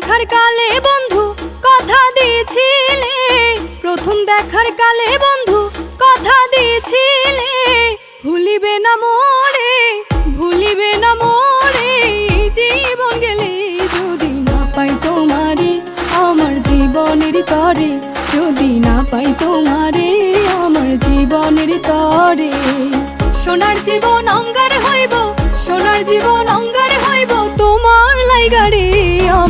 দেখার কালে বন্ধু, কথা দিয়েছিলে। প্রথম দেখার কালে বন্ধু, কথা দিয়েছিলে। ভুলিবে না মোরে, ভুলিবে না মোরে। জীবন গেলে যদি না পাই তোমারে, আমার জীবনের তরে। যদি না পাই তোমারে, আমার জীবনের তরে। সোনার জীবন অঙ্গার হইব, সোনার জীবন অঙ্গার হইব তোমার লাইগারে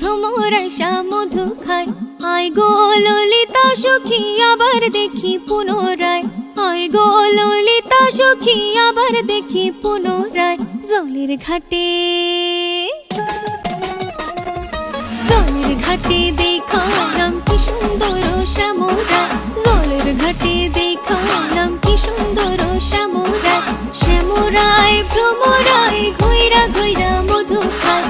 ভ্রমর মধু খায় আয় গো ললিতা সখী, আবার দেখি পুনরায়। আয় গো ললিতা সখী, আবার দেখি পুনরায়। জলের ঘাটে জলের ঘাটে দেখালাম কি সুন্দর শ্যামরা জলের ঘাটে দেখালাম কি সুন্দর শ্যামরা শ্যামরায়, ভ্রমরায়, ঘুইরা ঘুইরা মধু খায়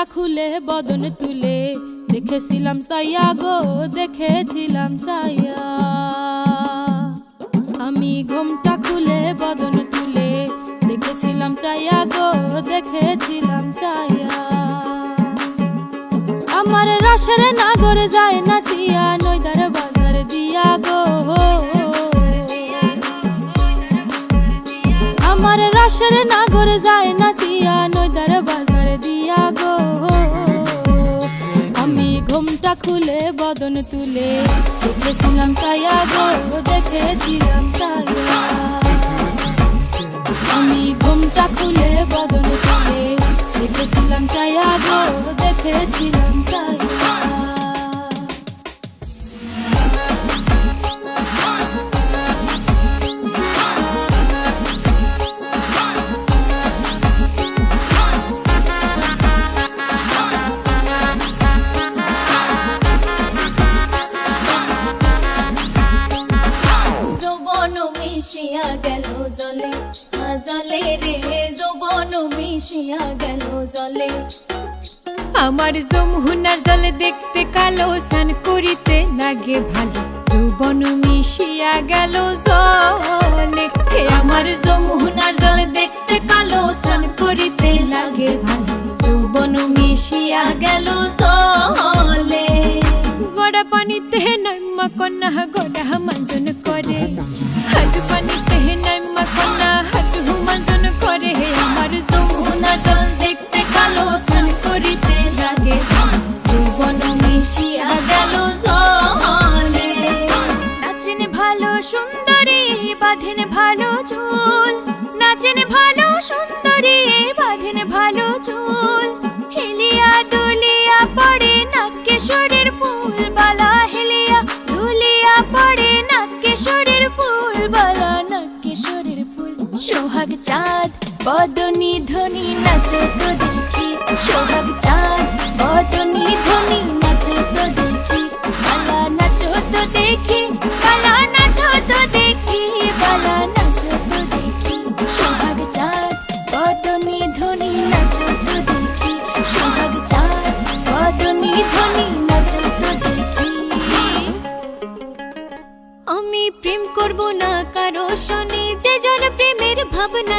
ঘুমটা খুলে, বদন তুলে। দেখেছিলাম সাইয়া গো, দেখেছিলাম সাইয়া আমি ঘুমটা খুলে, বদন তুলে। দেখেছিলাম চাইয়া গো, দেখেছিলাম চাইয়া আমার রসের নাগর যায় না নাচিয়া নইদার বাজার দিয়া গো। খুলে, বদন তুলে। দেখেছিলাম তাইয়া গর্ব দেখেছিলাম তাইয়া আমি ঘুমটা খুলে, বদন তুলে। দেখেছিলাম তাইয়া গর্ব দেখেছিলাম চাইয়া মিশিয়া গেল জলে। আমার যমুনার জলে দেখতে কালো স্নান করিতে লাগে ভালো। যৌবন মিশিয়া গেল জলে। আমার হুনার জলে দেখতে কালো স্নান করিতে লাগে ভালো। যৌবন মিশিয়া গেল জলে। গোড়া পানিতে নাম্মা কন্যা গোড়া মাঞ্জন করে। ফুল বালা হিলিয়া, ধুলিয়া পড়ে না কেশরের ফুল সোহাগ চাঁদ, বদনী ধ্বনি, নাচো তো দেখি। সোহাগ চাঁদ, বদনী ধনী শোনি যে জন প্রেমের ভাবনা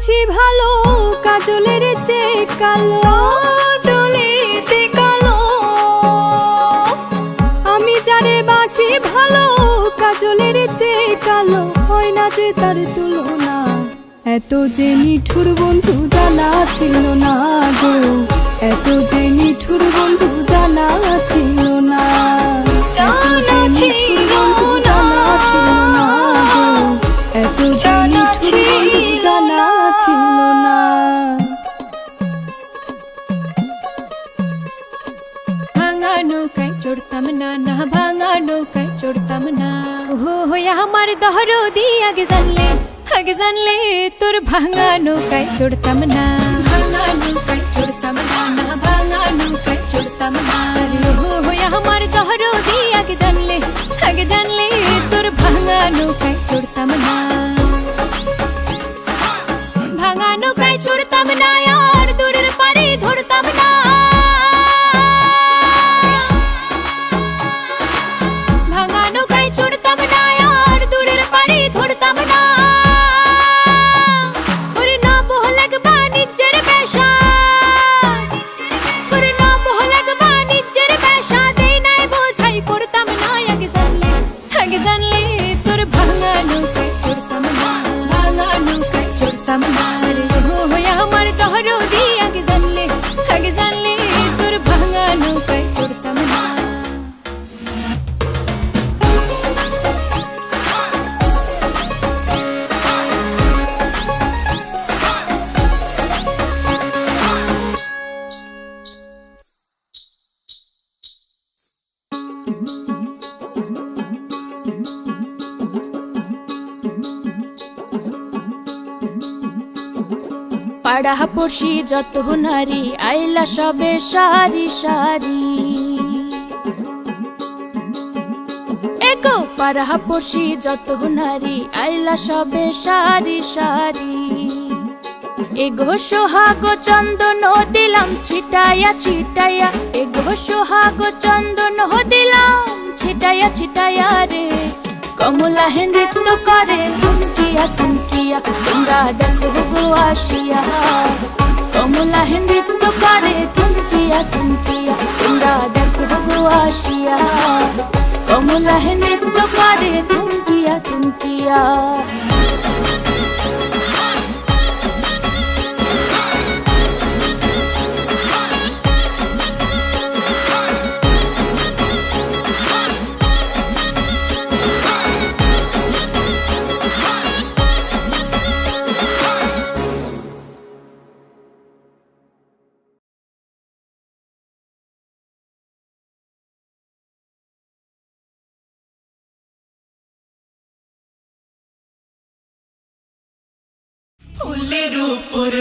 বেশি ভালো কাজলের চেয়ে কালো। কালো। আমি যারে বাসি ভালো কাজলের চেয়ে কালো। হয় না যে তার তুলনা এত যে নিঠুর বন্ধু আমার দহরদি আগে জানলে আগে জানলে তোর ভাঙা নৌকায় চড়তাম না ভাঙা নৌকায় চড়তাম না না ভাঙা নৌকায় চড়তাম না রে হো হইয়া আমার দহরদি আগে জানলে আগে জানলে তোর ভাঙা নৌকায় চড়তাম না ভাঙা নৌকায় চড়তাম না পাড়া পড়শি যত নারী, আইলা সবে সারি সারি। এগো পাড়া পড়শি যত নারী, আইলা সবে সারি সারি। এগো সোহাগ চন্দন দিলাম ছিটাইয়া ছিটাইয়া এগো সোহাগ চন্দন দিলাম ছিটাইয়া ছিটাইয়া রে। কমলা হে নৃত্য করে থুমকিয়া থুমকিয়া তোমরা দেখো গো আসিয়া। কমলা হে নৃত্য করে থুমকিয়া থুমকিয়া তোমরা দেখো গো আসিয়া। কমলা হে নৃত্য করে থুমকিয়া থুমকিয়া ফুলের উপর